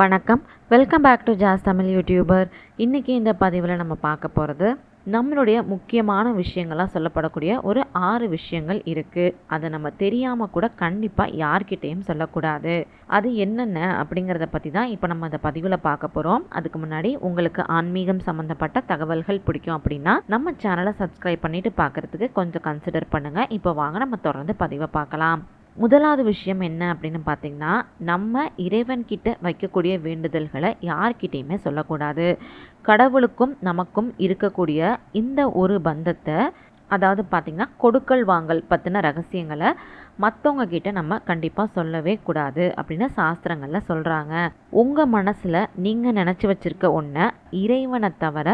வணக்கம். Welcome back to Jas Tamil YouTuber இன்றைக்கி இந்த பதிவில் நம்ம பார்க்க போகிறது நம்மளுடைய முக்கியமான விஷயங்களாக சொல்லப்படக்கூடிய ஒரு ஆறு விஷயங்கள் இருக்குது அதை நம்ம தெரியாமல் கூட கண்டிப்பாக யார்கிட்டேயும் சொல்லக்கூடாது. அது என்னென்ன அப்படிங்கிறத பற்றி தான் இப்போ நம்ம அந்த பதிவில் பார்க்க போகிறோம் அதுக்கு முன்னாடி உங்களுக்கு ஆன்மீகம் சம்மந்தப்பட்ட தகவல்கள் பிடிக்கும் அப்படின்னா நம்ம சேனலை சப்ஸ்கிரைப் பண்ணிவிட்டு பார்க்குறதுக்கு கொஞ்சம் கன்சிடர் பண்ணுங்கள் இப்போ வாங்க நம்ம தொடர்ந்து பதிவை பார்க்கலாம். முதலாவது விஷயம் என்ன அப்படின்னு பார்த்தீங்கன்னா நம்ம இறைவன்கிட்ட வைக்கக்கூடிய வேண்டுதல்களை யார்கிட்டையுமே சொல்லக்கூடாது. கடவுளுக்கும் நமக்கும் இருக்கக்கூடிய இந்த ஒரு பந்தத்தை அதாவது பார்த்திங்கன்னா கொடுக்கல் வாங்கல் பற்றின ரகசியங்களை மற்றவங்க கிட்ட நம்ம கண்டிப்பாக சொல்லவே கூடாது அப்படின்னு சாஸ்திரங்களில் சொல்கிறாங்க உங்கள் மனசில் நீங்கள் நினச்சி வச்சுருக்க ஒன்றை இறைவனை தவிர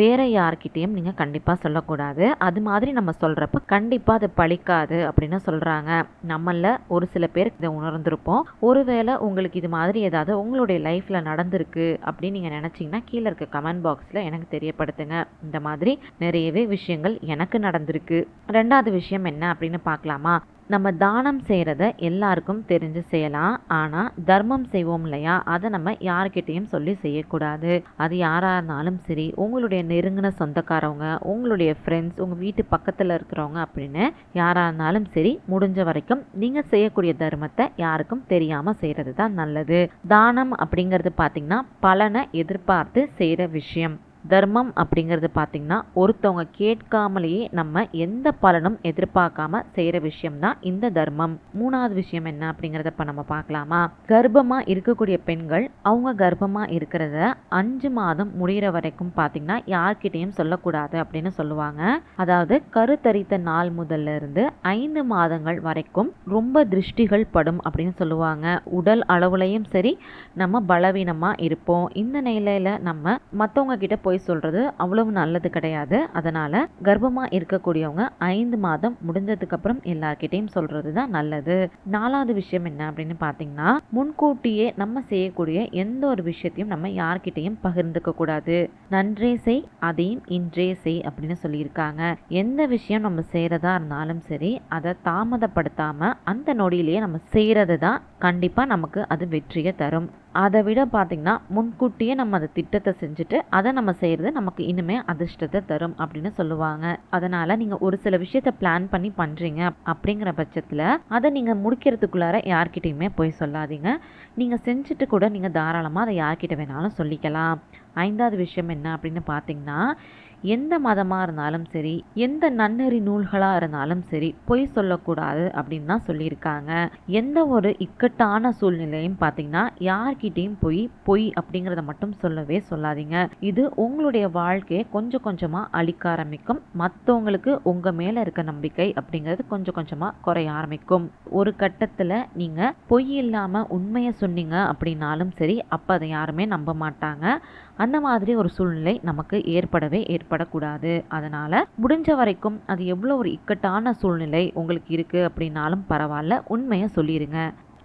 வேறு யார்கிட்டேயும் நீங்கள் கண்டிப்பாக சொல்லக்கூடாது. அது மாதிரி நம்ம சொல்கிறப்ப கண்டிப்பாக அது பழிக்காது அப்படின்னு சொல்கிறாங்க நம்மளில் ஒரு சில பேர் இதை உணர்ந்திருப்போம். ஒருவேளை உங்களுக்கு இது மாதிரி ஏதாவது உங்களுடைய லைஃப்பில் நடந்திருக்கு அப்படின்னு நீங்கள் நினச்சிங்கன்னா கீழே இருக்க கமெண்ட் பாக்ஸில் எனக்கு தெரியப்படுத்துங்க. இந்த மாதிரி நிறையவே விஷயங்கள் எனக்கு நடந்திருக்கு. ரெண்டாவது விஷயம் என்ன அப்படின்னு பார்க்கலாமா? நம்ம தானம் செய்கிறத எல்லாருக்கும் தெரிஞ்சு செய்யலாம். ஆனால் தர்மம் செய்வோம் இல்லையா? அதை நம்ம யார்கிட்டையும் சொல்லி செய்யக்கூடாது. அது யாராக இருந்தாலும் சரி உங்களுடைய நெருங்கின சொந்தக்காரவங்க உங்களுடைய ஃப்ரெண்ட்ஸ் உங்கள் வீட்டு பக்கத்தில் இருக்கிறவங்க அப்படின்னு யாராக இருந்தாலும் சரி முடிஞ்ச வரைக்கும் நீங்கள் செய்யக்கூடிய தர்மத்தை யாருக்கும் தெரியாமல் செய்கிறது தான் நல்லது. தானம் அப்படிங்கிறது பார்த்திங்கன்னா பலனை எதிர்பார்த்து செய்கிற விஷயம். தர்மம் அப்படிங்கிறது பார்த்திங்கன்னா ஒருத்தவங்க கேட்காமலேயே நம்ம எந்த பலனும் எதிர்பார்க்காம செய்கிற விஷயம் தான் இந்த தர்மம். மூணாவது விஷயம் என்ன அப்படிங்கிறத இப்போ நம்ம பார்க்கலாமா? கர்ப்பமாக இருக்கக்கூடிய பெண்கள் அவங்க கர்ப்பமாக இருக்கிறத அஞ்சு மாதம் முடிகிற வரைக்கும் பார்த்திங்கன்னா யார்கிட்டையும் சொல்லக்கூடாது அப்படின்னு சொல்லுவாங்க. அதாவது கருத்தரித்த நாள் முதல்ல இருந்து ஐந்து மாதங்கள் வரைக்கும் ரொம்ப திருஷ்டிகள் படும் அப்படின்னு சொல்லுவாங்க. உடல் அளவுலையும் சரி நம்ம பலவீனமாக இருப்போம். இந்த நிலையில் நம்ம மற்றவங்க கிட்ட போய் சொல்கிறது அவ்வளவு நல்லது கிடையாது. அதனால் கர்ப்பமாக இருக்கக்கூடியவங்க ஐந்து மாதம் முடிஞ்சதுக்கப்புறம் எல்லார்கிட்டையும் சொல்கிறது தான் நல்லது. நாலாவது விஷயம் என்ன அப்படின்னு பார்த்தீங்கன்னா முன்கூட்டியே நம்ம செய்யக்கூடிய எந்த ஒரு விஷயத்தையும் நம்ம யார்கிட்டையும் பகிர்ந்துக்க கூடாது. நன்றே செய் அதையும் இன்றே செய் அப்படின்னு சொல்லியிருக்காங்க. எந்த விஷயம் நம்ம செய்கிறதா இருந்தாலும் சரி அதை தாமதப்படுத்தாமல் அந்த நொடியிலேயே நம்ம செய்கிறது தான் கண்டிப்பாக நமக்கு அது வெற்றியை தரும். அதை விட பார்த்திங்கன்னா முன்கூட்டியே நம்ம அந்த திட்டத்தை செஞ்சுட்டு அதை நம்ம செய்கிறது நமக்கு இனிமே அதிர்ஷ்டத்தை தரும் அப்படின்னு சொல்லுவாங்க. அதனால் நீங்கள் ஒரு சில விஷயத்த பிளான் பண்ணி பண்ணுறீங்க அப்படிங்கிற பட்சத்தில் அதை நீங்கள் முடிக்கிறதுக்குள்ளார யார்கிட்டையுமே போய் சொல்லாதீங்க. நீங்கள் செஞ்சுட்டு கூட நீங்கள் தாராளமாக அதை யார்கிட்ட வேணாலும் சொல்லிக்கலாம். ஐந்தாவது விஷயம் என்ன அப்படின்னு பார்த்தீங்கன்னா எந்த மதமாக இருந்தாலும் சரி எந்த நன்னறி நூல்களாக இருந்தாலும் சரி பொய் சொல்லக்கூடாது அப்படின்னு தான் சொல்லியிருக்காங்க. எந்த ஒரு இக்கட்டான சூழ்நிலையும் பார்த்தீங்கன்னா யார்கிட்டையும் போய் பொய் அப்படிங்கிறத மட்டும் சொல்லவே சொல்லாதீங்க. இது உங்களுடைய வாழ்க்கையை கொஞ்சம் கொஞ்சமாக அழிக்க ஆரம்பிக்கும். மற்றவங்களுக்கு உங்கள் மேலே இருக்க நம்பிக்கை அப்படிங்கிறது கொஞ்சம் கொஞ்சமாக குறைய ஆரம்பிக்கும். ஒரு கட்டத்தில் நீங்கள் பொய் இல்லாமல் உண்மையை சொன்னீங்க அப்படின்னாலும் சரி அப்போ அதை யாருமே நம்ப மாட்டாங்க. அந்த மாதிரி ஒரு சூழ்நிலை நமக்கு ஏற்படவே ஏற்படும். ஏற்படக்கூடாது அதனால் முடிஞ்ச வரைக்கும் அது எவ்வளோ ஒரு இக்கட்டான சூழ்நிலை உங்களுக்கு இருக்குது அப்படின்னாலும் பரவாயில்ல. உண்மையை சொல்லிடுங்க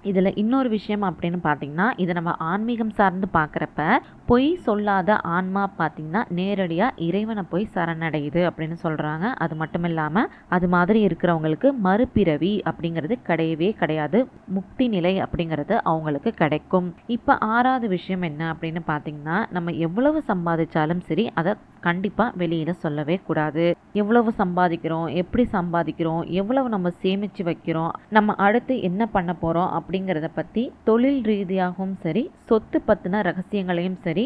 இதில் இன்னொரு விஷயம் அப்படின்னு பார்த்தீங்கன்னா இதை நம்ம ஆன்மீகம் சார்ந்து பார்க்குறப்ப பொய் சொல்லாத ஆன்மா பார்த்திங்கன்னா நேரடியாக இறைவனை போய் சரணடையுது அப்படின்னு சொல்கிறாங்க அது மட்டும் இல்லாமல் அது மாதிரி இருக்கிறவங்களுக்கு மறுபிறவி அப்படிங்கிறது கிடையவே கிடையாது. முக்தி நிலை அப்படிங்கிறது அவங்களுக்கு கிடைக்கும். இப்போ ஆறாவது விஷயம் என்ன அப்படின்னு பார்த்தீங்கன்னா நம்ம எவ்வளவு சம்பாதிச்சாலும் சரி அதை கண்டிப்பாக வெளியில் சொல்லவே கூடாது. எவ்வளவு சம்பாதிக்கிறோம் எப்படி சம்பாதிக்கிறோம் எவ்வளவு நம்ம சேமித்து வைக்கிறோம் நம்ம அடுத்து என்ன பண்ண போகிறோம் அப்படி அப்படிங்கிறத பற்றி தொழில் ரீதியாகவும் சரி சொத்து பற்றின ரகசியங்களையும் சரி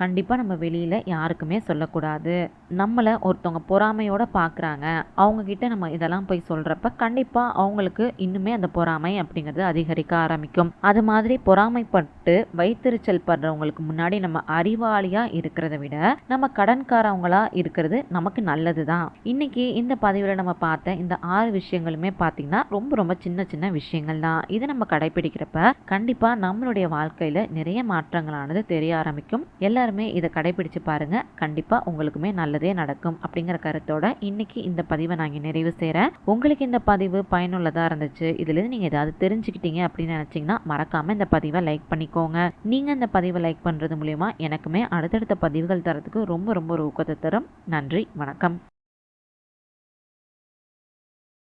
கண்டிப்பாக நம்ம வெளியில் யாருக்குமே சொல்லக்கூடாது. நம்மளை ஒருத்தவங்க பொறாமையோடு பார்க்குறாங்க அவங்கக்கிட்ட நம்ம இதெல்லாம் போய் சொல்கிறப்ப கண்டிப்பாக அவங்களுக்கு இன்னுமே அந்த பொறாமை அப்படிங்கிறது அதிகரிக்க ஆரம்பிக்கும். அது மாதிரி பொறாமைப்பட்டு வைத்தறிச்சல் படுறவங்களுக்கு முன்னாடி நம்ம அறிவாளியாக இருக்கிறத விட நம்ம கடன்காரவங்களாக இருக்கிறது நமக்கு நல்லது தான் இன்றைக்கி இந்த பதிவில் நம்ம பார்த்த இந்த ஆறு விஷயங்களுமே பார்த்திங்கன்னா ரொம்ப ரொம்ப சின்ன சின்ன விஷயங்கள் தான் இதை நம்ம கடைபிடிக்கிறப்ப கண்டிப்பாக நம்மளுடைய வாழ்க்கையில் நிறைய மாற்றங்களானது தெரிய ஆரம்பிக்கும். எல்லாருமே இதை கடைபிடிச்சு பாருங்கள் கண்டிப்பாக உங்களுக்குமே நல்லதே நடக்கும் அப்படிங்கிற கருத்தோட இன்னைக்கு இந்த பதிவை நான் இங்கே நிறைவு செய்கிறேன் உங்களுக்கு இந்த பதிவு பயனுள்ளதாக இருந்துச்சு இதுலேருந்து நீங்கள் ஏதாவது தெரிஞ்சுக்கிட்டீங்க அப்படின்னு நினச்சிங்கன்னா மறக்காமல் இந்த பதிவை லைக் பண்ணிக்கோங்க. நீங்கள் இந்த பதிவை லைக் பண்ணுறது மூலயமா எனக்குமே அடுத்தடுத்த பதிவுகள் தரத்துக்கு ரொம்ப ரொம்ப ஒரு ஊக்கத்தை தரும். நன்றி வணக்கம்.